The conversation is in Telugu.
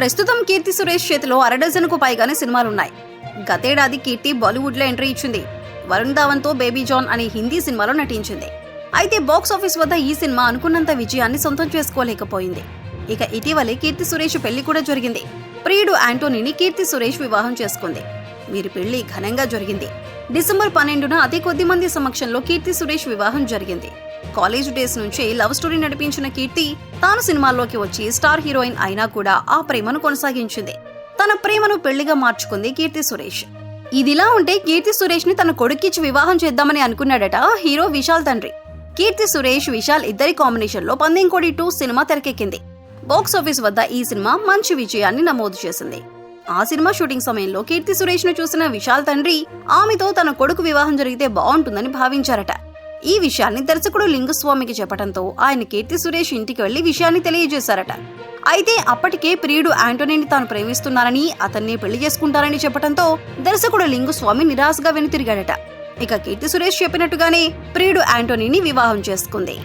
ప్రస్తుతం కీర్తి సురేష్ చేతిలో అరడజన్కు పైగానే సినిమాలున్నాయి. గతేడాది కీర్తి బాలీవుడ్లో ఎంట్రీ ఇచ్చింది. వరుణ్ ధావన్తో బేబీ జాన్ అనే హిందీ సినిమాలో నటించింది. అయితే బాక్స్ ఆఫీస్ వద్ద ఈ సినిమా అనుకున్నంత విజయాన్ని సొంతం చేసుకోలేకపోయింది. ఇక ఇటీవలే కీర్తి సురేష్ పెళ్ళి కూడా జరిగింది. ప్రియుడు యాంటోనీని కీర్తి సురేష్ వివాహం చేసుకుంది. వీరి పెళ్ళి ఘనంగా జరిగింది. డిసెంబర్ పన్నెండున అతి కొద్ది మంది సమక్షంలో కీర్తి సురేష్ వివాహం జరిగింది. కాలేజ్ డేస్ నుంచి లవ్ స్టోరీ నడిపించిన కీర్తి తాను సినిమాల్లోకి వచ్చి స్టార్ హీరోయిన్ అయినా కూడా ఆ ప్రేమను కొనసాగించింది. తన ప్రేమను పెళ్ళిగా మార్చుకుంది కీర్తి సురేష్. ఇదిలా ఉంటే కీర్తి సురేష్ని తన కొడుక్కిచ్చి వివాహం చేద్దామని అనుకున్నాడట హీరో విశాల్ తండ్రి. కీర్తి సురేష్ విశాల్ ఇద్దరి కాంబినేషన్లో పందెంకోడి టూ సినిమా తెరకెక్కింది. బాక్స్ ఆఫీస్ వద్ద ఈ సినిమా మంచి విజయాన్ని నమోదు చేసింది. ఆ సినిమా షూటింగ్ సమయంలో కీర్తి సురేష్ను చూసిన విశాల్ తండ్రి ఆమెతో తన కొడుకు వివాహం జరిగితే బాగుంటుందని భావించారట. ఈ విషయాన్ని దర్శకుడు లింగుస్వామికి చెప్పడంతో ఆయన కీర్తి సురేష్ ఇంటికి వెళ్ళి విషయాన్ని తెలియజేశారట. అయితే అప్పటికే ప్రియుడు యాంటోనీని తాను ప్రేమిస్తున్నారని అతన్ని పెళ్ళి చేసుకుంటారని చెప్పడంతో దర్శకుడు లింగుస్వామి నిరాశగా వెనుతిరిగాడట. ఇక కీర్తి సురేష్ చెప్పినట్టుగానే ప్రియుడు యాంటోనీని వివాహం చేసుకుంది.